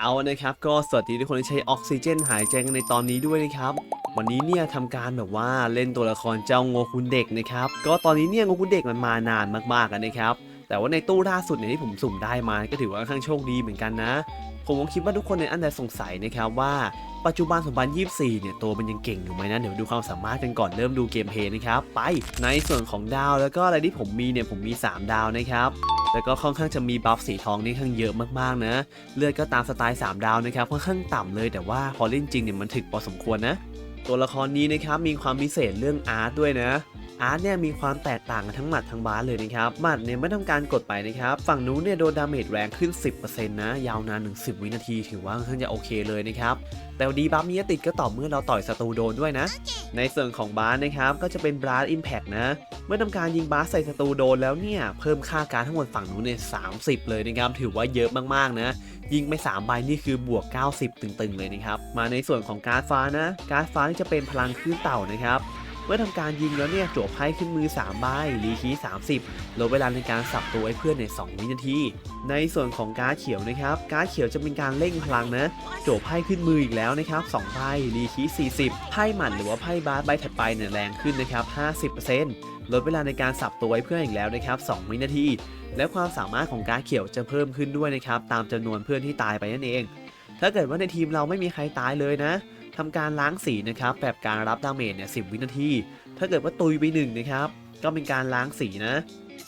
เอานะครับ ก็สวัสดีทุกคนที่ใช้ออกซิเจนหายใจกันในตอนนี้ด้วยนะครับ วันนี้เนี่ยทำการแบบว่าเล่นตัวละครเจ้าโงคุนเด็กนะครับ ก็ตอนนี้เนี่ยโงคุนเด็กมันมานานมากๆกันนะครับ แต่ว่าในตู้ล่าสุดเนี่ยที่ผมสุ่มได้มาก็ถือว่าค่อนข้างโชคดีเหมือนกันนะ ผมก็คิดว่าทุกคนในยอันใดสงสัยนะครับว่าปัจจุบัน 2024 เนี่ย ตัวมันยังเก่งอยู่ไหมนะ เดี๋ยวดูความสามารถกันก่อนเริ่มดูเกมเพลย์นะครับ ไปในส่วนของดาวแล้วก็อะไรที่ผมมีเนี่ย ผมมี 3 ดาวนะครับ แล้วก็ค่อนข้างจะมีบัฟสีทองนี่ข้างเยอะมากๆนะ เลือดก็ตามสไตล์ 3 ดาวนะครับ ค่อนข้างต่ำเลยแต่ว่าพอเล่นจริงเนี่ยมันถึกพอสมควรนะ ตัวละครนี้นะครับมีความพิเศษเรื่องอาร์ตด้วยนะ อาร์ตเนี่ยมีความแตกต่างกันทั้งหมัดทั้งบาสเลยนะครับ หมัดเนี่ยไม่ทำการกดไปนะครับ ฝั่งนู้นเนี่ยโดนดาเมจแรงขึ้น 10%นะ ยาวนานถึง10 วินาที ถือว่าค่อนข้างจะโอเคเลยนะครับ แต่ดีบัฟนี้ติดก็ต่อเมื่อเราต่อยศัตรูโดนด้วยนะ ในส่วนของบาสนะครับ ก็จะเป็นบาสอิมแพกนะ เมื่อทำการยิงบาสใส่ศัตรูโดนแล้วเนี่ยเพิ่มค่าการทั้งหมดฝั่งนู้นเนี่ย30เลยนะครับ ถือว่าเยอะมากๆนะยิงไป3ใบนี่คือบวก 90 ตึงๆเลยนะครับ มาในส่วนของการ์ดฟ้านะ การ์ดฟ้านี่จะเป็นพลังคลื่นเต่านะครับ เมื่อทำการยิงแล้วเนี่ยจั่วไพ่ขึ้นมือ3ใบรีคี30ลดเวลาในการสับตัวให้เพื่อนใน 2 วินาที ในส่วนของการ์ดเขียวนะครับการ์ดเขียวจะเป็นการเร่งพลังนะจั่วไพ่ขึ้นมืออีกแล้วนะครับ2ใบรีคี40ไพ่หมันหรือว่าไพ่บาสใบถัดไปเนี่ยแรงขึ้นนะครับ50%ลดเวลาในการสับตัวให้เพื่อนอีกแล้วนะครับ2วินาที และความสามารถของการดเขียวจะเพิ่มขึ้นด้วยนะครับตามจำนวนเพื่อนที่ตายไปนั่นเอง ถ้าเกิดว่าในทีมเราไม่มีใครตายเลยนะ ทำการล้างสีนะครับแบบการรับดาเมจเนี่ยสิวินาที ถ้าเกิดว่าตุยไปหนึ่งนะครับก็เป็นการล้างสีนะ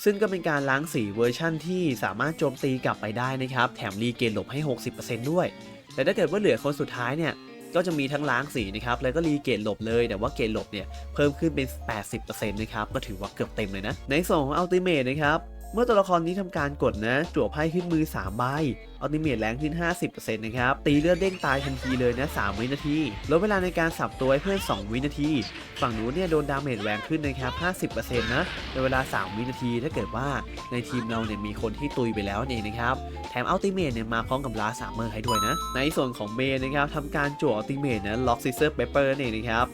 ซึ่งก็เป็นการล้างสีเวอร์ชั่นที่สามารถโจมตีกลับไปได้นะครับ แถมรีเกนหลบให้ 60%ด้วย แต่ถ้าเกิดว่าเหลือคนสุดท้ายเนี่ยก็จะมีทั้งล้างสีนะครับ แล้วก็รีเกนหลบเลย แต่ว่าเกนหลบเนี่ย เพิ่มขึ้นเป็น 80%นะครับ ก็ถือว่าเกือบเต็มเลยนะ ในส่วนของอัลติเมทนะครับ เมื่อตัวละครนี้ทำการกดนะ จั่วไพ่ขึ้นมือ3ใบอัลติเมทแรงขึ้น 50%นะครับ ตีเลือดเด้งตายทันทีเลยนะ 3 วินาที ลดเวลาในการสับตัวให้เพื่อน 2 วินาที ฝั่งนู้นเนี่ยโดนดาเมจแรงขึ้นนะครับ 50%นะ ในเวลา 3 วินาที ถ้าเกิดว่าในทีมเราเนี่ยมีคนที่ตุยไปแล้วนั่นเองนะครับ แถมอัลติเมทเนี่ยมาพร้อมกับลาสามเมอร์ให้ด้วยนะ ในส่วนของเมย์นะครับทำการจั่วอัลติเมทนะล็อกซิเซอร์เปเปอร์นั่นะครับ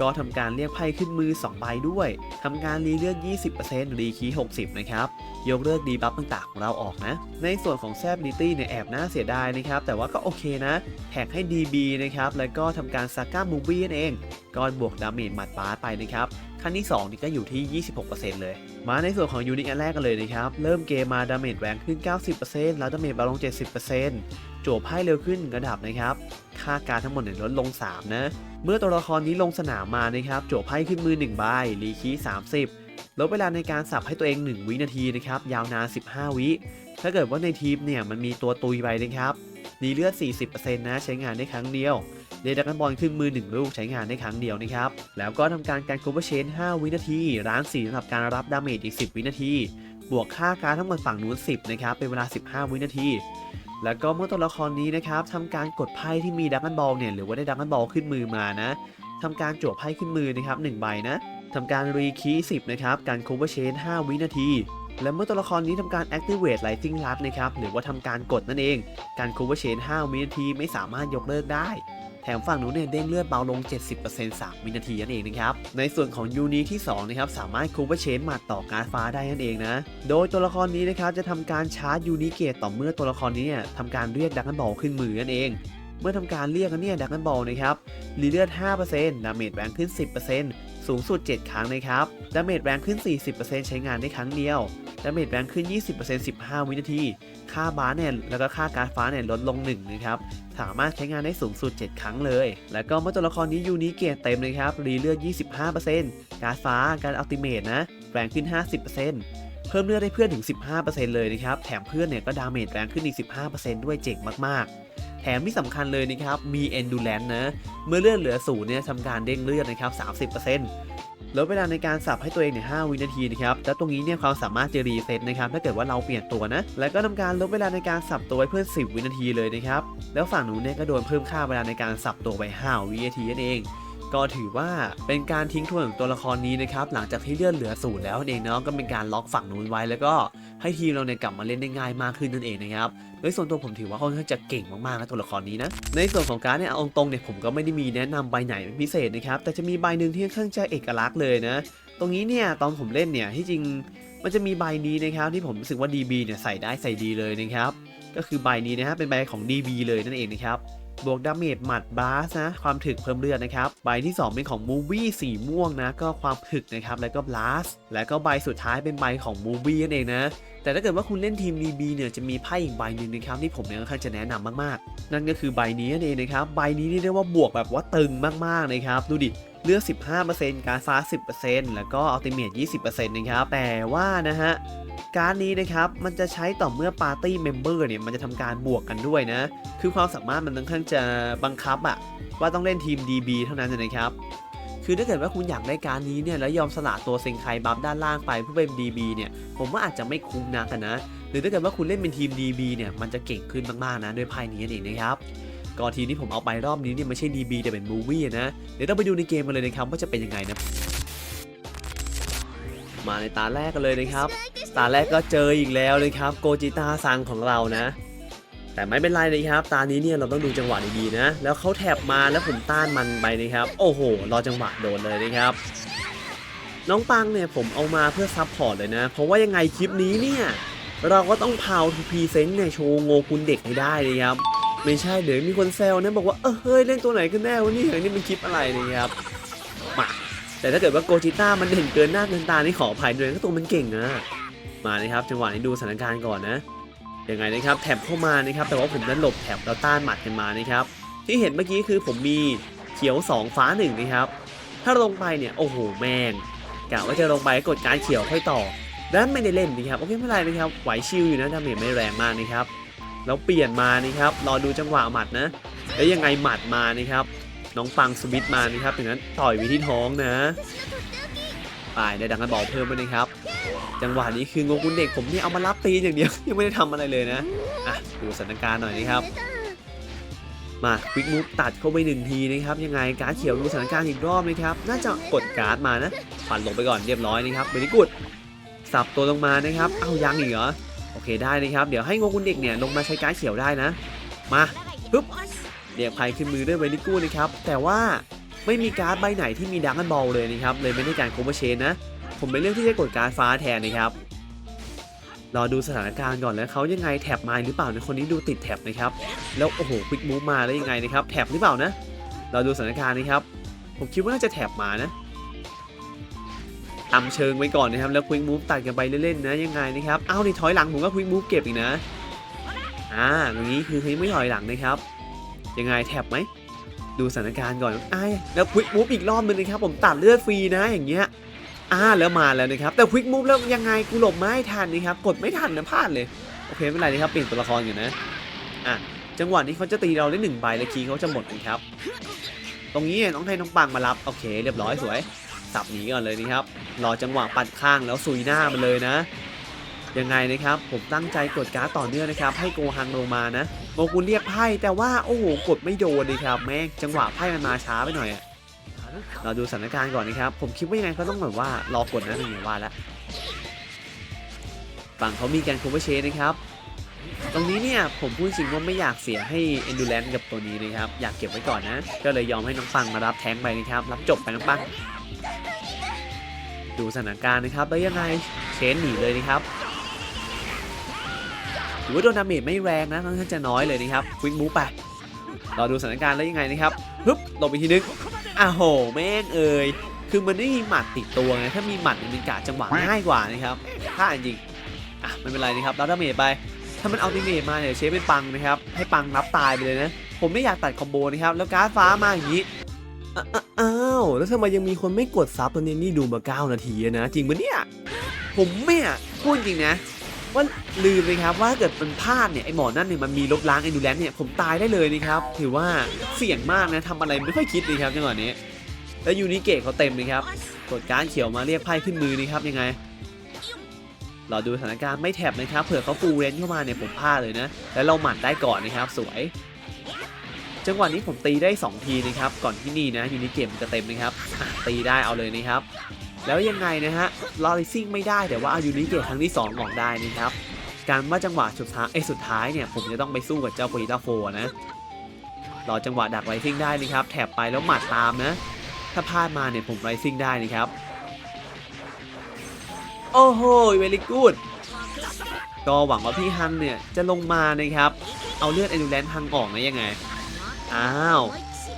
ก็ทำการเรียกไพ่ขึ้นมือ 2 ใบด้วยทำการรีเลือด20%รีคี60 นะครับ ยกเลิกดีบัฟต่างๆของเราออกนะ ในส่วนของแซบลิตี้เนี่ยแอบน่าเสียดายนะครับ แต่ว่าก็โอเคนะ แท็กให้ DB นะครับ แล้วก็ทำการซาก้ามูบี้นั่นเองก็บวกดาเมจหมัดบาไปนะครับขั้นที่ 2 นี่ก็อยู่ที่ 26%เลย มาในส่วนของยูนิตอันแรกกันเลยนะครับ เริ่มเกมมาดาเมจแรงขึ้น 90%แล้วดาเมจบาลง 70% จั่วไพ่เร็วขึ้นระดับนะครับ ค่าการทั้งหมดเนี่ยลดลง 3 นะ เมื่อตัวละครนี้ลงสนามมานะครับจั่วไพ่ขึ้นมือ1ใบรีคี30ลดเวลาในการสับให้ตัวเอง 1 วินาทีนะครับยาวนาน 15 วิ ถ้าเกิดว่าในทีมเนี่ยมันมีตัวตุยไปนะครับดีเลือด 40%นะใช้งานได้ครั้งเดียวเดดักันบอลขึ้นมือ 1 ลูกใช้งานได้ครั้งเดียวนะครับ แล้วก็ทำการการคูเปอร์เชน 5 วินาที ร้านสีสำหรับการรับดาเมจอีก 10 วินาที บวกค่าการทั้งหมดฝั่งนู้น 10 นะครับ เป็นเวลา 15 วินาที แล้วก็เมื่อตัวละครนี้นะครับทำการกดไพ่ที่มีดักกันบอลเนี่ยหรือว่าได้ดักกันบอลขึ้นมือมานะทำการจั่วไพ่ขึ้นมือนะครับ1ใบนะทำการรีคีสิบนะครับการโคเวอร์เชน5วินาที และเมื่อตัวละครนี้ทำการ activate lighting rod นะครับหรือว่าทำการกดนั่นเอง การ cover chain 5วินาทีไม่สามารถยกเลิกได้ แถมฝั่งนู้นเนี่ยเด้งเลือดเบาลง 70% 3 วินาทีนั่นเองนะครับ ในส่วนของยูนิที่2นะครับสามารถคูเปอร์เชนหมัดต่อการฟ้าได้นั่นเองนะ โดยตัวละครนี้นะครับจะทำการชาร์จยูนิเกตต่อเมื่อตัวละครนี้เนี่ยทำการเรียกดักกันบอลขึ้นมือนั่นเองเมื่อทำการเรียกกันเนี่ยดักกันบอลนะครับรีเลือด 5%ดาเมจแรงขึ้น 10% สูงสุด 7 ครั้งนะครับดาเมจแรงขึ้น 40%ใช้งานได้ครั้งเดียวดาเมจแรงขึ้น 20% 15 วินาที ค่าบาสเนี่ย แล้วก็ค่าการดฟ้าเนี่ยลดลง 1 นะครับ สามารถใช้งานได้สูงสุด 7 ครั้งเลย แล้วก็เมื่อตัวละครนี้ยูนิเกตเต็มนะครับ รีเลือด 25%การดฟ้า การอัลติเมทนะ แรงขึ้น 50%เพิ่มเลือดให้เพื่อนถึง 15%เลยนะครับ แถมเพื่อนเนี่ยก็ดาเมจแรงขึ้นอีก 15%ด้วยเจ๋งมากๆ แถมที่สำคัญเลยนะครับ มี endurance นะ เมื่อเลือดเหลือศูนย์เนี่ยทำการเด้งเลือดนะครับ 30%แล้วเวลาในการสับให้ตัวเองเนี่ย5วินาทีนะครับ แล้วตรงนี้เนี่ยความสามารถจะรีเซ็ตนะครับ ถ้าเกิดว่าเราเปลี่ยนตัวนะ แล้วก็ทำการลดเวลาในการสับตัวไว้เพื่อน 10 วินาทีเลยนะครับ แล้วฝั่งหนูเนี่ยก็โดนเพิ่มค่าเวลาในการสับตัวไป 5 วินาทีนั่นเอง ก็ถือว่าเป็นการทิ้งทวนของตัวละครนี้นะครับหลังจากที่เลือดเหลือศูนย์แล้วเองเนาะก็เป็นการล็อกฝั่งนู้นไว้ แล้วก็ให้ทีมเราเนี่ยกลับมาเล่นได้ง่ายมากขึ้นนั่นเองนะครับโดยส่วนตัวผมถือว่าค่อนข้างจะเก่งมากๆนะตัวละครนี้นะในส่วนของการเนี่ยเอาตรงเนี่ยผมก็ไม่ได้มีแนะนำใบไหนเป็นพิเศษนะครับแต่จะมีใบหนึ่งที่ค่อนข้างจะเอกลักษณ์เลยนะตรงนี้เนี่ยตอนผมเล่นเนี่ยที่จริงมันจะมีใบนี้นะครับที่ผมรู้สึกว่า DB เนี่ยใส่ได้ใส่ดีเลยนะครับก็คือใบนี้นะฮะเป็นใบของ DB เลยนั่นเองนะครับ บวกดาเมจหมัดบาสนะ ความถึกเพิ่มเลือดนะครับ ใบที่ 2 เป็นของมูวี่สีม่วงนะ ก็ความถึกนะครับ แล้วก็บลาสแล้วก็ใบสุดท้ายเป็นใบของมูวี่นั่นเองนะ แต่ถ้าเกิดว่าคุณเล่นทีม DB เนี่ยจะมีไพ่อีกใบหนึ่งนะครับที่ผมเนี่ยค่อนข้างจะแนะนำมากๆ นั่นก็คือใบนี้นั่นเองนะครับ ใบนี้นี่เรียกว่าบวกแบบว่าตึงมากๆนะครับ ดูดิ เลือด15%การฟ้า 10%แล้วก็อัลติเมท20%นะครับแต่ว่านะฮะการดนี้นะครับมันจะใช้ต่อเมื่อปาร์ตี้เมมเบอร์เนี่ยมันจะทำการบวกกันด้วยนะ คือความสามารถมันค่อนข้างจะบังคับอะว่าต้องเล่นทีม DB เท่านั้นนะครับคือถ้าเกิดว่าคุณอยากได้การนี้เนี่ยแล้วยอมสละตัวเซงไคบัฟด้านล่างไปเพื่อเป็น DB เนี่ยผมว่าอาจจะไม่คุ้มนักอะนะ หรือถ้าเกิดว่าคุณเล่นเป็นทีม DB เนี่ยมันจะเก่งขึ้นมากๆนะด้วยไพ่นี้นั่นเองนะครับ ก็ทีมที่ผมเอาไปรอบนี้เนี่ยไม่ใช่ DB แต่เป็นมูวี่นะ เดี๋ยวต้องไปดูในเกมกันเลยนะครับว่าจะเป็นยังไงนะ มาในตาแรกกันเลยนะครับ ตาแรกก็เจออีกแล้วนะครับ โกจิตาซังของเรานะ แต่ไม่เป็นไรนะครับ ตานี้เนี่ยเราต้องดูจังหวะดีๆนะ แล้วเขาแถบมาแล้วผมต้านมันไปนะครับ โอ้โห รอจังหวะโดนเลยนะครับ น้องปังเนี่ยผมเอามาเพื่อซับพอร์ตเลยนะ เพราะว่ายังไงคลิปนี้เนี่ยเราก็ต้องพาวทูพีเซนต์เนี่ยโชว์โงคุณเด็กให้ได้เลยครับ ไม่ใช่เดี๋ยวมีคนแซวนะบอกว่าเออเฮ้ยเล่นตัวไหนกันแน่วะเนี่ยนี่มันคลิปอะไรเนี่ยครับมาแต่ถ้าเกิดว่าโกจิต้ามันเด่นเกินหน้าเกินตานี่ขออภัยด้วยนะตัวมันเก่งนะมานะครับจังหวะนี้ดูสถานการณ์ก่อนนะยังไงนะครับแถบเข้ามานะครับแต่ว่าผมนั้นหลบแถบแล้วต้านหมัดกันมานะครับที่เห็นเมื่อกี้คือผมมีเขียว 2 ฟ้า1นะครับถ้าลงไปเนี่ยโอ้โหแมงกะว่าจะลงไปกดการเขียวค่อยต่อด้านไม่ได้เล่นนะครับโอเคไม่เป็นไรนะครับไหวชิลอยู่นะดาเมจไม่แรงมากนะครับ แล้วเปลี่ยนมานะครับรอดูจังหวะหมัดนะ แล้วยังไงหมัดมานะครับ น้องปังสวิตมานะครับถึงนั้นต่อยไปที่ท้องนะไปได้ดังกันบอกเพิ่มไปนะครับ จังหวะนี้คืองงกุนเด็กผมนี่เอามารับตีอย่างเดียวยังไม่ได้ทำอะไรเลยนะอะดูสถานการณ์หน่อยนะครับมาควิกมูฟตัดเข้าไปหนึ่งทีนะครับยังไงการดเขียวดูสถานการณ์อีกรอบนะครับน่าจะกดการ์ดมานะปัดลงไปก่อนเรียบร้อยนะครับเบริกุดสับตัวลงมานะครับ เอ้ายังอีกเหรอ โอเคได้นะครับ เดี๋ยวให้งงกุนเด็กเนี่ยลงมาใช้การดเขียวได้นะ มาปึ๊บเรียกภัยขึ้นมือด้วยเวนิกู้นะครับ แต่ว่าไม่มีการ์ดใบไหนที่มีดังกันบอลเลยนะครับ เลยไม่ได้การโคเวอร์เชนนะ ผมเป็นเรื่องที่จะกดการ์ดฟ้าแทนนะครับ รอดูสถานการณ์ก่อนแล้วเขายังไงแท็บมาหรือเปล่าในคนนี้ดูติดแท็บนะครับ แล้วโอ้โหควิกมูฟมาแล้วยังไงนะครับแท็บหรือเปล่านะ เราดูสถานการณ์นะครับ ผมคิดว่าน่าจะแท็บมานะ ตำเชิงไว้ก่อนนะครับแล้วควิกมูฟตัดกันไปเล่นๆนะยังไงนะครับเอ้าในถอยหลังผมก็ควิกมูฟเก็บอีกนะอ่าอย่างนี้คือยังไม่ถอยหลังนะครับ ยังไงแท็บไหมดูสถานการณ์ก่อนอ้าแล้วควิกมูฟอีกรอบนึงนะครับ ผมตัดเลือดฟรีนะอย่างเงี้ยอ่าแล้วมาแล้วนะครับแต่ควิกมูฟแล้วยังไงกูหลบไม่ทันนะครับกดไม่ทันนะพลาดเลยโอเคไม่เป็นไรนะครับเปลี่ยนตัวละครอยู่นะอะจังหวะนี้เขาจะตีเราได้หนึ่งใบแล้วคีเขาจะหมดนะครับ ตรงนี้น้องไทยน้องปังมารับโอเค เรียบร้อยสวย สับหนีก่อนเลยนะครับรอจังหวะปัดข้างแล้วซุยหน้ามันเลยนะยังไงนะครับ ผมตั้งใจกดการ์ดต่อเนื่องนะครับ ให้โกฮังลงมานะโมกุลเรียกไพ่แต่ว่าโอ้โหกดไม่โดนเลยครับ แม่งจังหวะไพ่มันมาช้าไปหน่อยอะเราดูสถานการณ์ก่อนนะครับ ผมคิดว่ายังไงก็ต้องแบบว่ารอกดนะเป็นไงว่าแล้วฝั่งเขามีการโคเวอร์เชนนะครับ ตรงนี้เนี่ยผมพูดจริงว่าไม่อยากเสียให้ Endurance กับตัวนี้นะครับ อยากเก็บไว้ก่อนนะ ก็เลยยอมให้น้องปังมารับแทงไปนะครับ รับจบไปน้องปัง ดูสถานการณ์นะครับแล้วยังไงเชนหนีเลยนะครับถือว่าโดนดาเมจไม่แรงนะค่อนข้างจะน้อยเลยนะครับควิกมูฟไปรอดูสถานการณ์แล้วยังไงนะครับฮึบลบไปทีนึงอ้าโหแม่งเอ่ยคือมันไม่มีหมัดติดตัวไงถ้ามีหมัดเนี่ยมันกะจังหวะง่ายกว่านะครับถ้าจริงอะไม่เป็นไรนะครับรับดาเมจไปถ้ามันเอาดาเมจมาเนี่ยเชฟเป็นปังนะครับให้ปังรับตายไปเลยนะ ผมไม่อยากตัดคอมโบนะครับแล้วการ์ดฟ้ามาอย่างนี้อ้าอ้าวแล้วทำไมยังมีคนไม่กดซับตัวนี้นี่ดูมา 9 นาทีอะนะ จริงปะเนี่ย ผมเนี่ยพูดจริงนะว่าลืมเลยครับว่าถ้าเกิดมันพลาดเนี่ยไอหมอนั่นเนี่ยมันมีลบล้างไอดูแลนเนี่ยผมตายได้เลยนะครับถือว่าเสี่ยงมากนะทำอะไรไม่ค่อยคิดเลยครับจังหวะนี้ แล้วยูนิเกตเขาเต็มเลยครับกดการเขียวมาเรียกไพ่ขึ้นมือนี่ครับยังไงเราดูสถานการณ์ไม่แถบนะครับเผื่อเขาฟูเรนเข้ามาเนี่ยผมพลาดเลยนะ แล้วเราหมัดได้ก่อนนะครับสวย จังหวะนี้ผมตีได้ 2 ทีนะครับ ก่อนที่นี่นะยูนิเกมจะเต็มนะครับตีได้เอาเลยนะครับ แล้วยังไงนะฮะลอริซิ่งไม่ได้แต่ว่าอายูนิเกตครั้งที่2ออกได้นะครับ การว่าจังหวะสุดท้ายไอ้สุดท้ายเนี่ยผมจะต้องไปสู้กับเจ้าโปริตาโฟนะรอจังหวะดักไรซิ่งได้นะครับ แถบไปแล้วหมัดตามนะ ถ้าพลาดมาเนี่ยผมไรซิ่งได้นะครับ โอ้โหเวลิกูดก็หวังว่าพี่ฮันเนี่ยจะลงมานะครับ เอาเลือดเอนูแลนฮังออกนะยังไง อ้าว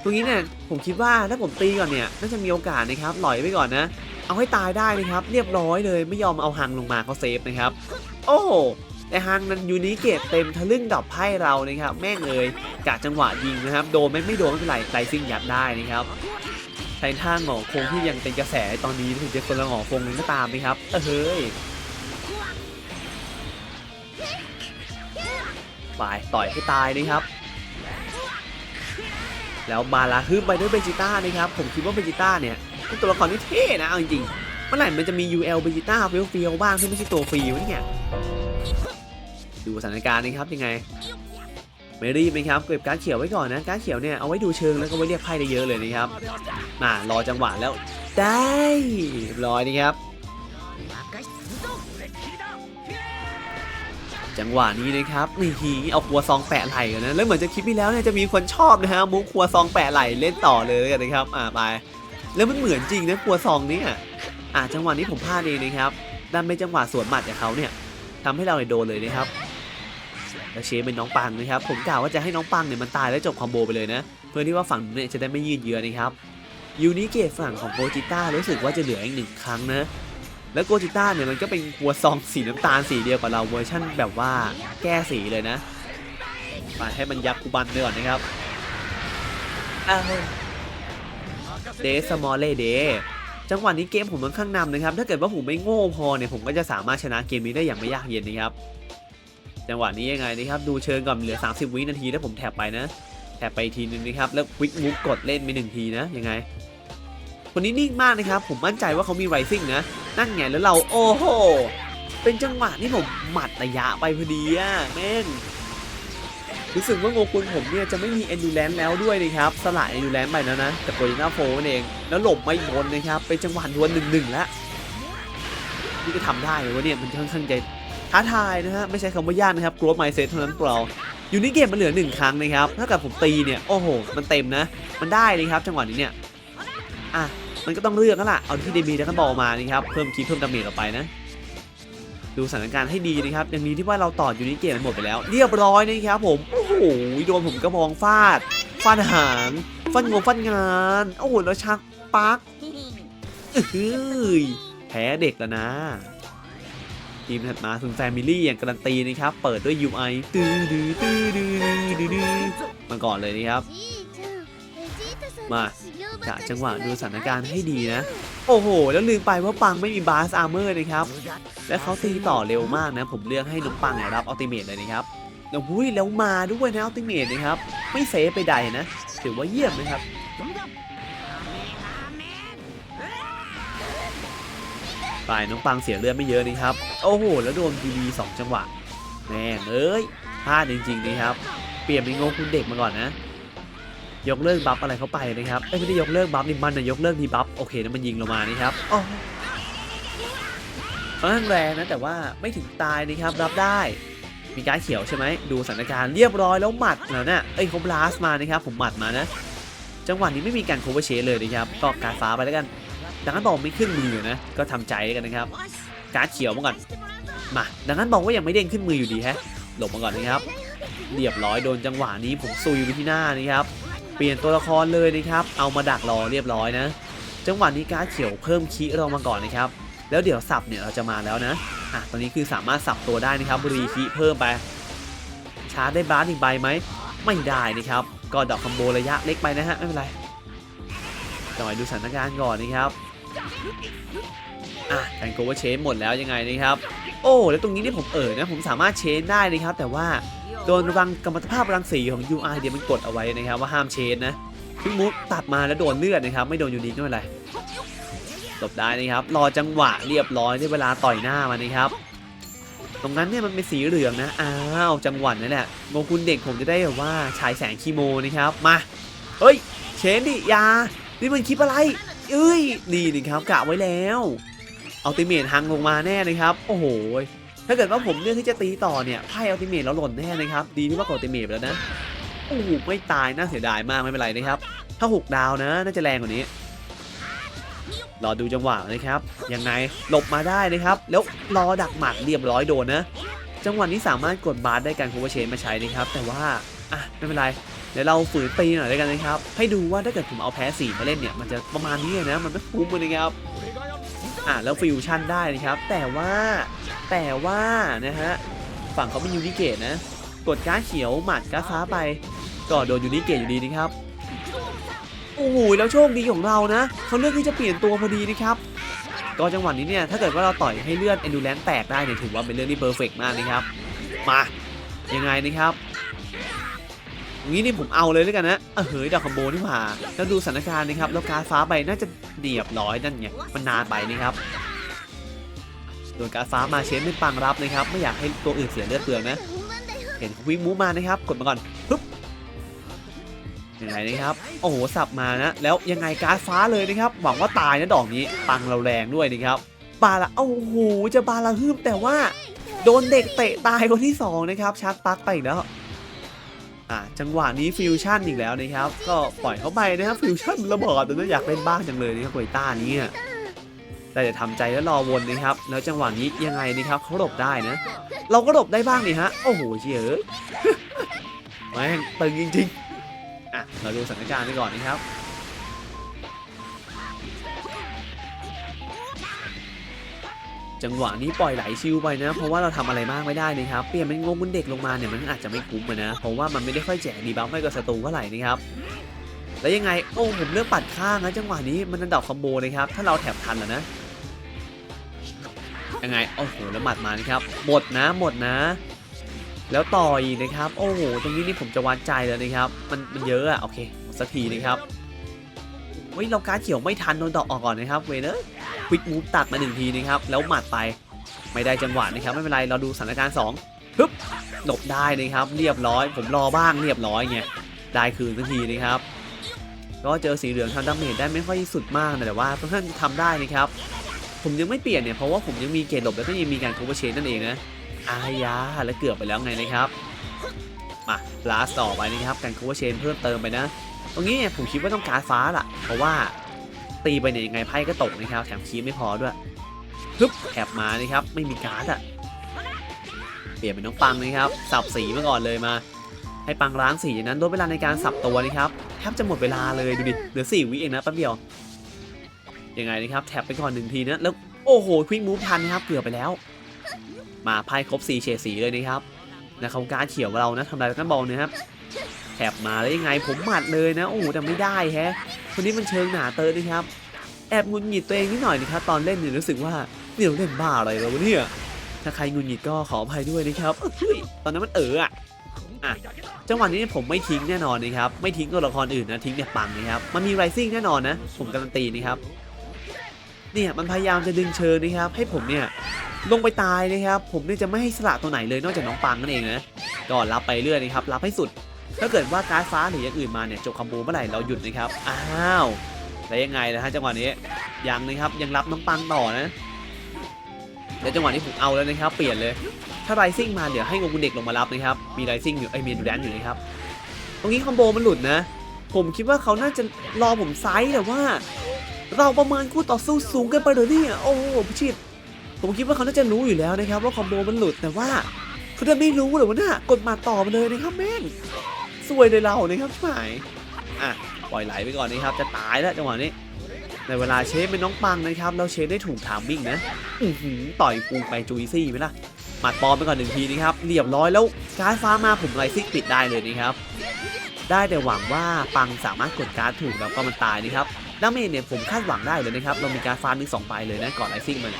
ตรงนี้เนี่ยผมคิดว่าถ้าผมตีก่อนเนี่ยน่าจะมีโอกาสนะครับหลอยไปก่อนนะ เอาให้ตายได้นะครับ เรียบร้อยเลยไม่ยอมเอาฮังลงมาเขาเซฟนะครับ โอ้แต่ฮังนั้นยูนิเกตเต็มทะลึ่งดับไพ่เรานะครับ แม่งเลยกะจังหวะยิงนะครับ โดนไม่ไม่โดนไม่เป็นไรไตซิ่งยัดได้นะครับใช้ท่าหงอคงที่ยังเป็นกระแสตอนนี้ถึงจะคนละหงอคงนึงก็ตามนะครับเออเฮ้ยไปต่อยให้ตายนะครับ แล้วบาลาฮึบไปด้วยเบจิต้านะครับผมคิดว่าเบจิต้าเนี่ยเป็นตัวละครที่เท่นะเอาจริงๆเมื่อไหร่มันจะมี UL เบจิต้าเฟียวเฟียวๆบ้างที่ไม่ใช่ตัวฟรีวะเนี่ยดูสถานการณ์นะครับยังไงไม่รีบนะครับเก็บการเขียวไว้ก่อนนะการเขียวเนี่ยเอาไว้ดูเชิงแล้วก็ไว้เรียกไพ่ได้เยอะเลยนะครับมารอจังหวะแล้วได้ร้อยนะครับ จังหวะนี้นะครับนี่ทีเอาครัวซองแปะไหล่กันนะ แล้วเหมือนจะคลิปที่แล้วเนี่ยจะมีคนชอบนะฮะมุกครัวซองแปะไหล่เล่นต่อเลยกันนะครับ อ่าไป แล้วมันเหมือนจริงนะครัวซองเนี่ยอ่าจังหวะนี้ผมพลาดเองนะครับดันไปจังหวะสวนหมัดกับเขาเนี่ยทำให้เราเนี่ยโดนเลยนะครับแล้วเชฟเป็นน้องปังนะครับ ผมกล่าวว่าจะให้น้องปังเนี่ยมันตายแล้วจบคอมโบไปเลยนะ เพื่อที่ว่าฝั่งเนี่ยจะได้ไม่ยืดเยื้อนะครับยูนิเกตฝั่งของโกจิต้ารู้สึกว่าจะเหลืออีกหนึ่งครั้งนะ แล้วโกจิต้าเนี่ยมันก็เป็นครัวซองสีน้ำตาลสีเดียวกับเราเวอร์ชั่นแบบว่าแก้สีเลยนะมาให้มันยับกุบันด้วยก่อนนะครับเดสมอลเลเดจังหวะนี้เกมผมค่อนข้างนำนะครับ ถ้าเกิดว่าผมไม่โง่พอเนี่ยผมก็จะสามารถชนะเกมนี้ได้อย่างไม่ยากเย็นนะครับ จังหวะนี้ยังไงนะครับ ดูเชิงก่อนเหลือ 30 วินาทีถ้าผมแท็บไปนะแท็บไปทีนึงนะครับ แล้วควิกมุกกดเล่นไปหนึ่งทีนะยังไง คนนี้นิ่งมากนะครับ ผมมั่นใจว่าเขามีไรซิ่งนะ นั่นไงแล้วเราโอ้โห เป็นจังหวะที่ผมหมัดระยะไปพอดีอะแม่งรู้สึกว่าโงกุลผมเนี่ยจะไม่มี endurance แล้วด้วยนะครับ สละ endurance ไปแล้วนะ แต่โกลิน่าโฟนั่นเอง แล้วหลบไม่พ้นนะครับ เป็นจังหวะดวลหนึ่งหนึ่งแล้วนี่ก็ทำได้เลยวะเนี่ยมันค่อนข้างจะท้าทายนะฮะไม่ใช่คำว่ายากนะครับกลัวไมเซ็ตเท่านั้นเปล่าอยู่นี่เกมมันเหลือหนึ่งครั้งนะครับถ้าเกิดผมตีเนี่ยโอ้โห มันเต็มนะ มันได้เลยครับ จังหวะนี้เนี่ยอะ มันก็ต้องเลือกแล้วล่ะ เอาที่เดมีแล้วก็บอลมานะครับ เพิ่มคีย์เพิ่มดาเมจออกไปนะ ดูสถานการณ์ให้ดีนะครับ อย่างนี้ที่ว่าเราต่ออยู่ในเกมหมดไปแล้ว เรียบร้อยนะครับผม โอ้โห โดนผมกระบองฟาด ฟาดหางฟันงงฟันงาน โอ้โห แล้วชักปักเฮ้ยแพ้เด็กแล้วนะทีมถัดมาสุนแฟมิลี่อย่างการันตีนะครับ เปิดด้วย UI ตื้อดื้อตื้อดื้อดื้อดื้อมาก่อนเลยนะครับ มา จาจังหวะดูสถานการณ์ให้ดีนะ โอ้โห แล้วลืมไปว่าปังไม่มีบาสอาร์เมอร์นะครับ และเขาตีต่อเร็วมากนะ ผมเลือกให้น้องปังรับอัลติเมทเลยนะครับโอ้ยแล้วมาด้วยนะอัลติเมทนะครับ ไม่เซฟไปใดนะ ถือว่าเยี่ยมนะครับไปน้องปังเสียเลือดไม่เยอะนะครับ โอ้โห แล้วโดนทีวีสองจังหวะ แม่เอ้ยพลาดจริงๆนะครับ เปลี่ยนเป็นงงคุณเด็กมาก่อนนะ ยกเลิกบัฟอะไรเข้าไปนะครับเอ้ยไม่ได้ยกเลิกบัฟนี่มันนะยกเลิกดีบัฟโอเคแล้วมันยิงลงมานะครับอ๋อค่อนข้างแรงนะแต่ว่าไม่ถึงตายนะครับรับได้มีการเขียวใช่ไหมดูสถานการณ์เรียบร้อยแล้วหมัดแล้วนะเอ้ยเขาบลาสมานะครับผมหมัดมานะ จังหวะนี้ไม่มีการโคเวอร์เชเลยนะครับก็การฟ้าไปแล้วกันดังนั้นบอกไม่ขึ้นมือนะก็ทำใจกันนะครับการเขียวมาก่อนมาดังนั้นบอกว่ายังไม่เด้งขึ้นมืออยู่ดีแฮะหลบมาก่อนนะครับเรียบร้อยโดนจังหวะนี้ผมซุยไปที่หน้านะครับ เปลี่ยนตัวละครเลยนะครับ เอามาดักรอเรียบร้อยนะ จังหวะนี้การดเขียวเพิ่มคีเรามาก่อนนะครับ แล้วเดี๋ยวสับเนี่ยเราจะมาแล้วนะ อะ ตอนนี้คือสามารถสับตัวได้นะครับรีคีเพิ่มไป ชาร์จได้บาสอีกใบไหม ไม่ได้นะครับ ก็ดอกคอมโบระยะเล็กไปนะฮะ ไม่เป็นไรจอยดูสถานการณ์ก่อนนะครับ อะการโกวอร์เชนหมดแล้วยังไงนะครับ โอ้ แล้วตรงนี้นี่ผมเอ่ยนะ ผมสามารถเชนได้นะครับ แต่ว่า โดนรังกรรมภาพรังสีของ UI เดี๋ยวมันกดเอาไว้นะครับว่าห้ามเชนนะพิกมุกตัดมาแล้วโดนเลือดนะครับไม่โดนยูนิคไม่เป็นไรหลบได้นะครับรอจังหวะเรียบร้อยได้เวลาต่อยหน้ามานะครับตรงนั้นเนี่ยมันเป็นสีเหลืองนะอ้าวจังหวะนั่นแหละโงกุลเด็กผมจะได้แบบว่าฉายแสงคีโมนะครับมาเฮ้ยเชนดิยานี่มันคลิปอะไรเอ้ยนี่นี่ครับกะไว้แล้วเอาติเมทหังลงมาแน่นะครับ โอ้โห ถ้าเกิดว่าผมเลือกที่จะตีต่อเนี่ยไพ่อัลติเมทเราหล่นแน่นะครับ ดีที่ว่ากดอัลติเมทไปแล้วนะโอ้โหไม่ตายน่าเสียดายมากไม่เป็นไรนะครับ ถ้า 6 ดาวนะ น่าจะแรงกว่านี้ รอดูจังหวะนะครับ ยังไงหลบมาได้นะครับ แล้วรอดักหมัดเรียบร้อยโดนนะ จังหวะนี้สามารถกดบาร์ได้การ cover chain มาใช้นะครับ แต่ว่าอะไม่เป็นไรเดี๋ยวเราฝืนตีหน่อยแล้วยกันนะครับ ให้ดูว่าถ้าเกิดผมเอาแพ้สีมาเล่นเนี่ยมันจะประมาณนี้นะมันไม่คุ้มเลยนะครับ อะแล้วฟิวชั่นได้นะครับ แต่ว่าแต่ว่านะฮะฝั่งเขาเป็นยูนิเกตนะ กดก้าเขียวหมัดก้าฟ้าไปก็โดนยูนิเกตอยู่ดีนะครับโอ้โหแล้วโชคดีของเรานะเขาเลือกที่จะเปลี่ยนตัวพอดีนะครับก็จังหวะนี้เนี่ยถ้าเกิดว่าเราต่อยให้เลือด endurance แตกได้เนี่ยถือว่าเป็นเรื่องที่เพอร์เฟกมากนะครับ มายังไงนะครับ งนี้นี่ผมเอาเลยแล้วกันนะเออเฮ้ยดาวคอมโบนี่หว่าแล้วดูสถานการณ์นะครับแล้วการฟ้าไปน่าจะเดียบร้อยนั่นไงมันนานไปนะครับโดนการฟ้ามาเชนเป็นปังรับนะครับ ไม่อยากให้ตัวอื่นเสียเลือดเปลืองนะ เห็นวิ่งมูมานะครับ กดมาก่อนปึ๊บยังไงนะครับ โอ้โหสับมานะ แล้วยังไงการฟ้าเลยนะครับ หวังว่าตายนะดอกนี้ ปังเราแรงด้วยนะครับบาละโอ้โหจะบาละฮึมแต่ว่า โดนเด็กเตะตายคนที่สองนะครับชาร์จปลั๊กไปอีกแล้ว อ่าจังหวะนี้ฟิวชั่นอีกแล้วนะครับ ก็ปล่อยเขาไปนะครับฟิวชั่นระเบิดแต่น่าอยากเล่นบ้างจังเลยนะครับโกยต้านี้แต่จะทำใจแล้วรอวนนะครับ แล้วจังหวะนี้ยังไงนะครับเขาหลบได้นะ เราก็หลบได้บ้างนี่ฮะโอ้โหเชียเอ้ยแม่งตึงจริงๆอะเราดูสถานการณ์ไปก่อนนะครับ จังหวะนี้ปล่อยไหลชิวไปนะ เพราะว่าเราทำอะไรมากไม่ได้นะครับเปลี่ยนเป็นงงมันเด็กลงมาเนี่ยมันอาจจะไม่คุ้มนะเพราะว่ามันไม่ได้ค่อยแจกดีบัฟให้กับศัตรูเท่าไหร่นะครับแล้วยังไงโอ้ผมเลือกปัดข้างนะจังหวะนี้มันดันดอกคอมโบนะครับถ้าเราแถบทันแล้วนะยังไงโอ้โหแล้วหมัดมานะครับหมดนะหมดนะ แล้วต่ออีกนะครับ โอ้โหตรงนี้นี่ผมจะวัดใจแล้วนะครับ มันมันเยอะอะโอเคสักทีนะครับ เฮ้ยเราการเขียวไม่ทันโดนดอกออกก่อนนะครับเวเนอร์ควิกมูฟตัดมาหนึ่งทีนะครับแล้วหมัดไปไม่ได้จังหวะนะครับไม่เป็นไรเราดูสถานการณ์2ฮึบหลบได้นะครับเรียบร้อย ผมรอบ้างเรียบร้อยไงได้คืนสักทีนะครับก็เจอสีเหลืองทำดาเมจได้ไม่ค่อยสุดมากนะแต่ว่าค่อนทำได้นะครับผมยังไม่เปลี่ยนเนี่ยเพราะว่าผมยังมีเกรดหลบแล้วก็ยังมีการโคเวอร์เชนนั่นเองนะอายาแล้วเกือบไปแล้วไงนะครับมาลาสต่อไปนะครับการโคเวอร์เชนเพิ่มเติมไปนะ ตรงนี้เนี่ยผมคิดว่าต้องการฟ้าล่ะ เพราะว่าตีไปเนี่ยยังไงไพ่ก็ตกนะครับ แถมคีไม่พอด้วยฮึบแถบมานะครับ ไม่มีการ์ดอะเปลี่ยนเป็นน้องปังนะครับ สับสีมาก่อนเลยมา ให้ปังล้างสีจากนั้นลดเวลาในการสับตัวนะครับแทบจะหมดเวลาเลยดูดิ เหลือสี่วิเองนะแป๊บเดียว ยังไงนะครับ แท็บไปก่อนหนึ่งทีนะ แล้วโอ้โหควิกมูฟทันนะครับ เกือบไปแล้ว มาไพ่ครบสีเฉดสีเลยนะครับนะเขาการเขียวเรานะทำลายกันบอลนะครับ แถบมาแล้วยังไงผมหมัดเลยนะ โอ้โหแต่ไม่ได้แฮะคนนี้มันเชิงหนาเตอร์นะครับ แอบงุนหงิดตัวเองนิดหน่อยนะครับตอนเล่นเนี่ยรู้สึกว่าเดี๋ยวเล่นบ้าอะไรแล้วเนี่ยถ้าใครงุนหงิดก็ขออภัยด้วยนะครับเฮ้ยตอนนั้นมันเอออะอะจังหวะนี้ผมไม่ทิ้งแน่นอนนะครับ ไม่ทิ้งตัวละครอื่นนะทิ้งแต่ปังนะครับ มันมีไรซิ่งแน่นอนนะ ผมการันตีนะครับเนี่ยมันพยายามจะดึงเชิญนะครับ ให้ผมเนี่ยลงไปตายนะครับ ผมเนี่ยจะไม่ให้สละตัวไหนเลยนอกจากน้องปังนั่นเองนะก็รับไปเรื่อยนะครับรับให้สุด ถ้าเกิดว่าการ์ดฟ้าหรืออย่างอื่นมาเนี่ยจบคอมโบเมื่อไหร่เราหยุดนะครับ อ้าวแล้วยังไงนะฮะจังหวะนี้ยังนะครับยังรับน้องปังต่อนะแล้วจังหวะนี้ผมเอาแล้วนะครับ เปลี่ยนเลย ถ้าไรซิ่งมาเดี๋ยวให้งงเด็กลงมารับนะครับมีไรซิ่งอยู่ไอยมีดูแดนอยู่นะครับตรงนี้คอมโบมันหลุดนะ ผมคิดว่าเขาน่าจะรอผมไซส์แต่ว่า เราประเมินคู่ต่อสู้สูงเกินไปเลยเนี่ยโอ้โหพิชิตผมคิดว่าเขาน่าจะรู้อยู่แล้วนะครับว่าคอมโบมันหลุดแต่ว่าเขาจะไม่รู้หรือวะน่ะกดมาต่อมาเลยนะครับแม่ง สวยเลยเรานะครับใช่ไหมอะปล่อยไหลไปก่อนนะครับ จะตายแล้วจังหวะนี้ในเวลาเชฟเป็นน้องปังนะครับแล้วเชฟได้ถูกถามมิ่งนะอือหือต่อยปูไปจุยซี่ไหมล่ะหมัดปอมไปก่อนหนึ่งทีนะครับเรียบร้อยแล้วการ์ดฟ้ามาผมไลซิกปิดได้เลยนะครับ ได้แต่หวังว่าปังสามารถกดการ์ดถูกแล้วก็มันตายนะครับดาเมจเนี่ยผมคาดหวังได้เลยนะครับเรามีการดฟ้าหนึ่งสองใบเลยนะก่อนไลซิ่งมัน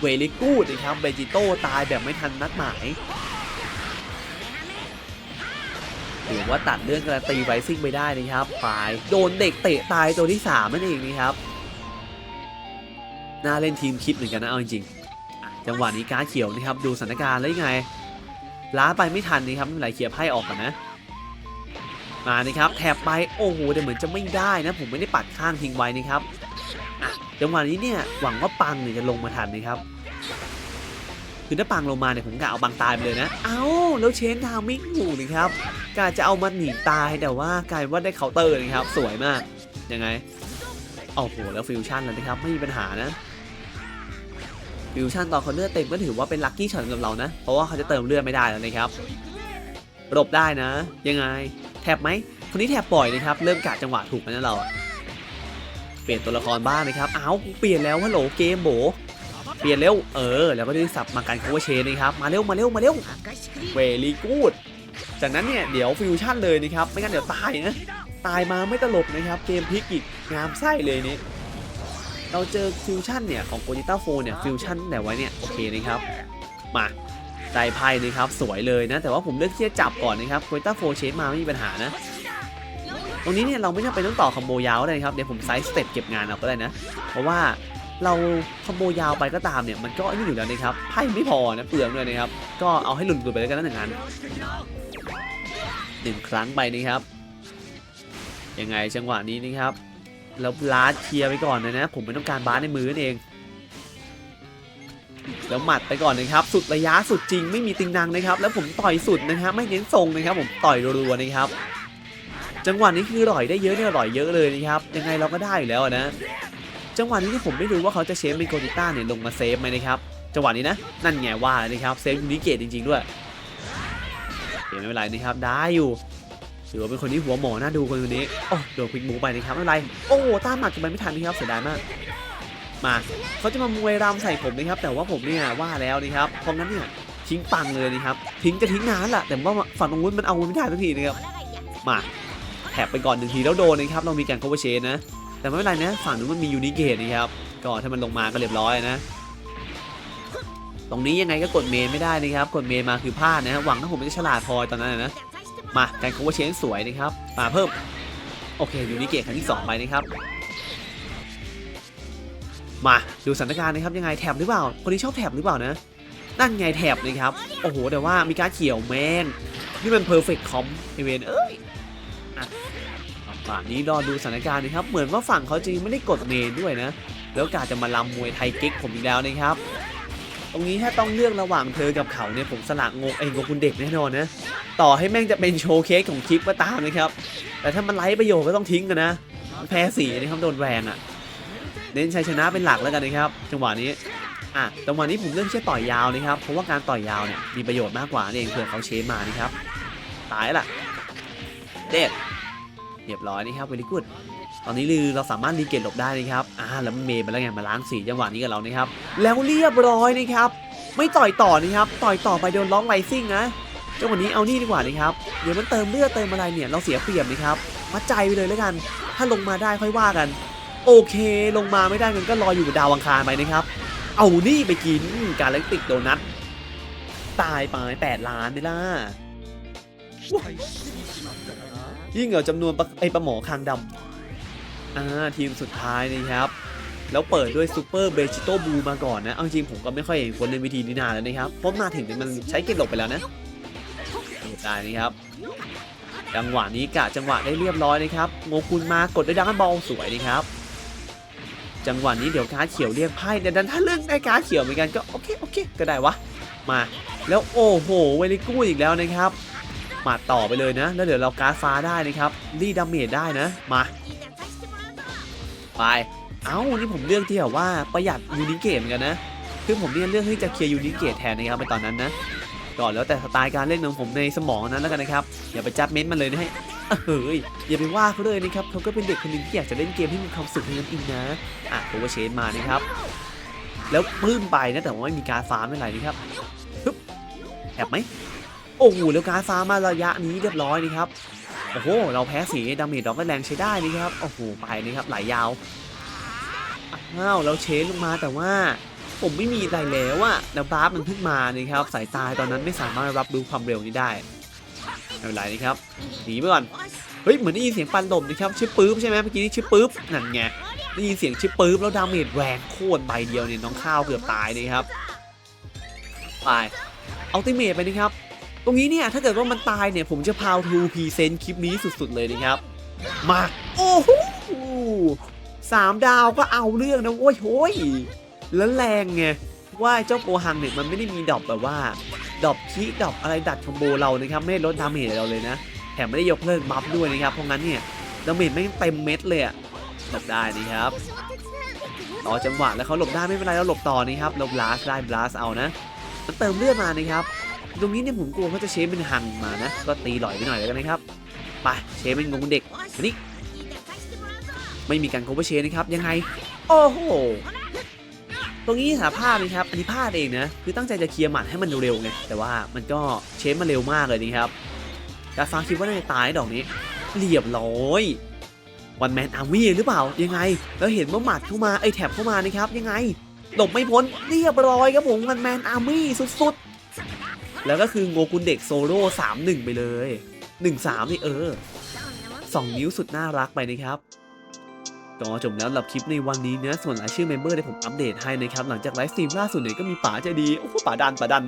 เวลิกูดนะครับเบจิโต้ตายแบบไม่ทันนัดหมาย หรือว่าตัดเรื่องการนตีไวซิ่งไปได้นะครับฝ่ายโดนเด็กเตะตายตัวที่สามนั่นเองนะครับน่าเล่นทีมคิดเหมือนกันนะเอาจริงๆจังหวะนี้การเขียวนะครับดูสถานการณ์แล้วยังไง ล้าไปไม่ทันนะครับไม่เป็นไรเคลียร์ไพ่ออกก่อนนะมานะครับแถบไปโอ้โหแต่เหมือนจะไม่ได้นะ ผมไม่ได้ปัดข้างทิ้งไว้นะครับจังหวะนี้เนี่ยหวังว่าปังเนี่ยจะลงมาทันนะครับ คือถ้าปังลงมาเนี่ยผมกะเอาบังตายไปเลยนะ เอ้าแล้วเชนทามมิ่งอยู่นะครับกะจะเอามันหนีตายแต่ว่ากลายว่าได้เคาน์เตอร์นะครับ สวยมาก ยังไงโอ้โหแล้วฟิวชั่นแล้วนะครับไม่มีปัญหานะฟิวชั่นตอนเขาเลือดเต็มก็ถือว่าเป็นลัคกี้ช็อตสำหรับเรานะ เพราะว่าเขาจะเติมเลือดไม่ได้แล้วนะครับหลบได้นะ ยังไง แทบไหมคนนี้แทบปล่อยนะครับ เริ่มกะจังหวะถูกแล้วนะเรา เปลี่ยนตัวละครบ้างนะครับอ้าวเปลี่ยนแล้วฮัลโหลเกมโบ เปลี่ยนเร็ว เออ แล้วก็ได้สับมาการ cover chain นะครับ มาเร็ว มาเร็ว มาเร็ว เวลีกูด จากนั้นเนี่ย เดี๋ยวฟิวชั่นเลยนะครับ ไม่งั้นเดี๋ยวตายนะ ตายมาไม่ตลกนะครับ เกมพลิกอีกงามไส้เลยนี้เราเจอฟิวชั่นเนี่ย ของโกจิต้าโฟเนี่ย ฟิวชั่นแต่ไว้เนี่ย โอเคนะครับ มาใจไพ่นะครับ สวยเลยนะ แต่ว่าผมเลือกที่จะจับก่อนนะครับโกจิต้าโฟเชนมาไม่มีปัญหานะตรงนี้เนี่ยเราไม่จำเป็นต้องต่อคอมโบยาวเลยครับเดี๋ยวผมไซส์สเต็ปเก็บงานเอาก็ได้นะ เพราะว่า เราคอมโบยาวไปก็ตามเนี่ยมันก็นี่อยู่แล้วนะครับไพ่ไม่พอนะเปลืองเลยนะครับก็เอาให้หลุดๆไปแล้วกันนะหนึ่งอันหนึ่งครั้งไปนะครับยังไงจังหวะนี้นะครับแล้วบาสเคลียร์ไปก่อนเลยนะ ผมไม่ต้องการบาสในมือนั่นเอง แล้วหมัดไปก่อนนะครับ สุดระยะสุดจริงไม่มีติงนังนะครับ แล้วผมต่อยสุดนะครับไม่เน้นทรงนะครับ ผมต่อยรัวๆนะครับ จังหวะนี้คือร่อยได้เยอะเนี่ยร่อยเยอะเลยนะครับ ยังไงเราก็ได้อยู่แล้วนะ จังหวะนี้ที่ผมไม่รู้ว่าเขาจะเชฟเป็นโกติต้าเนี่ยลงมาเซฟไหมนะครับจังหวะนี้นะนั่นไงว่าเลยนะครับเซฟยูนิเกตจริงๆด้วยเห็นไม่เป็นไรนะครับได้อยู่ถือว่าเป็นคนที่หัวหมอน่าดูคนนี้โอ้โดนควิกมูไปนะครับไม่เป็นไรโอ้ต้านหมัดกันไปไม่ทันนะครับเสียดายมากมาเขาจะมามวยรำใส่ผมนะครับ แต่ว่าผมเนี่ยว่าแล้วนะครับเพราะงั้นเนี่ยทิ้งปังเลยนะครับ ทิ้งจะทิ้งนานแหละแต่ว่าฝั่งตรงนู้นมันเอาไม่ได้สักทีนะครับมาแถบไปก่อนหนึ่งทีแล้วโดนนะครับเรามีการ cover chain นะ แต่ไม่เป็นไรนะฝั่งนู้นมันมียูนิเกตนะครับ ก็ถ้ามันลงมาก็เรียบร้อยนะ ตรงนี้ยังไงก็กดเมนไม่ได้นะครับ กดเมนมาคือพลาดนะหวังถ้าผมจะฉลาดพอตอนนั้นนะ มาการ cover chain สวยนะครับมาเพิ่ม โอเคยูนิเกตครั้งที่2ไปนะครับ มาดูสถานการณ์นะครับยังไงแถบหรือเปล่า คนนี้ชอบแถบหรือเปล่านะ นั่นไงแถบนะครับ โอ้โหแต่ว่ามีการเขียวแมนนี่มันเพอร์เฟกต์คอมไอเวนเอ้ย ฝั่งนี้รอดูสถานการณ์นะครับ เหมือนว่าฝั่งเขาจริงไม่ได้กดเมนด้วยนะ แล้วกาจะมาลำมวยไทยเก๊กผมอีกแล้วนะครับ ตรงนี้ถ้าต้องเลือกระหว่างเธอกับเขาเนี่ยผมสละงกไอ้งกคุณเด็กแน่นอนนะ ต่อให้แม่งจะเป็นโชว์เคสของคลิปก็ตามนะครับ แต่ถ้ามันไร้ประโยชน์ก็ต้องทิ้งกันนะ แพ้สีนะครับโดนแรงอะ่ะ เน้นชัยชนะเป็นหลักแล้วกันนะครับ จังหวะนี้อะจังหวะนี้ผมเลือกที่จะต่อยยาวนะครับ เพราะว่าการต่อยยาวเนี่ยมีประโยชน์มากกว่านั่เองเผื่อเขาเชฟมานะครับ ตายละเด็ด เรียบร้อยนะครับเวลิกุดตอนนี้ลือเราสามารถรีเกตหลบได้นะครับอ่าแล้วเมย์ไปแล้วไงมาล้างสีจังหวะนี้กับเรานะครับ แล้วเรียบร้อยนะครับ ไม่ต่อยต่อนะครับต่อยต่อไปโดนล็อกไลซิ่งนะจังหวะนี้เอานี่ดีกว่านะครับเดี๋ยวมันเติมเลือดเติมอะไรเนี่ยเราเสียเปรียบนะครับมัดใจไปเลยแล้วกัน ถ้าลงมาได้ค่อยว่ากัน โอเคลงมาไม่ได้เงินก็รออยู่ดาวอังคารไปนะครับ เอานี่ไปกินการเล็กติกโดนัทตายไปแปดล้านนี่ล่ะ ยิ่งเหรอจำนวนไอปลาหมอคางดำอ่าทีมสุดท้ายนะครับ แล้วเปิดด้วยซูเปอร์เบจิโตบูมาก่อนนะ เอาจริงผมก็ไม่ค่อยเห็นคนเล่นวิธีนี้นานแล้วนะครับ เพราะมาถึงมันใช้เกตหลบไปแล้วนะได้นะครับ จังหวะนี้กะจังหวะได้เรียบร้อยนะครับโงกุลมากดด้วยดังบอลสวยนะครับ จังหวะนี้เดี๋ยวการดเขียวเรียกไพ่แต่ดันถ้าเลือกได้การดเขียวเหมือนกันก็โอเคโอเคก็ได้วะ มา แล้วโอ้โหเวลิกู้อีกแล้วนะครับ มาต่อไปเลยนะ แล้วเดี๋ยวเราการ์ดฟ้าได้นะครับรีดาเมจได้นะ มา ไป เอ้า นี่ผมเลือกที่แบบว่าประหยัดยูนิเกตเหมือนกันนะ คือผมเนี่ยเลือกที่จะเคลียร์ยูนิเกตแทนนะครับในตอนนั้นนะก่อนแล้วแต่สไตล์การเล่นของผมในสมองนั้นแล้วกันนะครับ อย่าไปจับเม้นมันเลยนะให้เฮ้ยอย่าไปว่าเขาเลยนะครับเขาก็เป็นเด็กคนหนึงที่อยากจะเล่นเกมให้มีความสุขเท่านั้นเองนะอะโอเวอร์เชนมานะครับ แล้วปื้มไปนะแต่ว่าไม่มีการฟ้าไม่เป็นไรนะครับปึ๊บแอบไหม โอ้โหแล้วการฟ้ามาระยะนี้เรียบร้อยนี่ครับ โอ้โห เราแพ้สีดาเมจดอกก็แรงใช้ได้นี่ครับ โอ้โห ไปนี่ครับ ไหลยาวอ้าวเราเชนลงมาแต่ว่าผมไม่มีอะไรแล้วอะแล้วบาร์มันเพิ่งมานี่ครับ สายตาตอนนั้นไม่สามารถรับรู้ความเร็วนี้ได้ไม่เป็นไรนี่ครับ หนีไปก่อน เฮ้ย เหมือนได้ยินเสียงปันลมนะครับ ชื่อปื๊บใช่ไหมเมื่อกี้นี่ชื่อปื๊บ นั่นไง ได้ยินเสียงชื่อปื๊บแล้วดาเมจแรงโคตรใบเดียวเนี่ยน้องข้าวเกือบตายนี่ครับ ไปเอาติเมทไปนะครับ รงนี้เนี่ย ถ้าเกิดว่ามันตายเนี่ย ผมจะพาวทูพรีเซนต์คลิปนี้สุดๆเลยนะครับ มา โอ้โหสามดาวก็เอาเรื่องนะโว้ยโว้ยแล้วแรงไง ว่าเจ้าโกหังเนี่ย มันไม่ได้มีดอปแบบว่า ดอปคีดอปอะไรดัดคอมโบเรานะครับ ไม่ได้ลดดาเมจเราเลยนะ แถมไม่ได้ยกเลิกบัฟด้วยนะครับ เพราะงั้นเนี่ยดาเมจไม่เต็มเม็ดเลยอะหลบได้นะครับรอจังหวะแล้วเขาหลบได้ไม่เป็นไรเราหลบต่อนะครับเราบลัสได้บลัสเอานะ มันเติมเลือดมานะครับ ตรงนี้เนี่ยผมกลัวเขาจะเชฟเป็นหังมานะ ก็ตีหล่อยไปหน่อยแล้วกันนะครับ ไปเชฟเป็นงงเด็กนี่ไม่มีการโคเวอร์เชฟนะครับ ยังไง โอ้โห ตรงนี้สารภาพนะครับ อันนี้พลาดเองนะ คือตั้งใจจะเคลียร์หมัดให้มันเร็วๆไง แต่ว่ามันก็เชฟมาเร็วมากเลยนะครับการฟังคิดว่าน่าจะตายดอกนี้ เรียบร้อยวันแมนอาร์มี่หรือเปล่า ยังไง แล้วเห็นว่าหมัดเข้ามาไอแท็บเข้ามานะครับ ยังไงหลบไม่พ้นเรียบร้อยครับผมวันแมนอาร์มี่สุดๆ แล้วก็คือโงกุนเด็กโซโล่สามหนึ่งไปเลย1 3นี่เออ2นิ้วสุดน่ารักไปนะครับก็จบแล้วสำหรับคลิปในวันนี้นะส่วนรายชื่อเมมเบอร์ที่ผมอัปเดตให้นะครับ หลังจากไลฟ์สตรีมล่าสุดเนี่ยก็มีป๋าใจดี โอ้โหป๋าดันป๋าดัน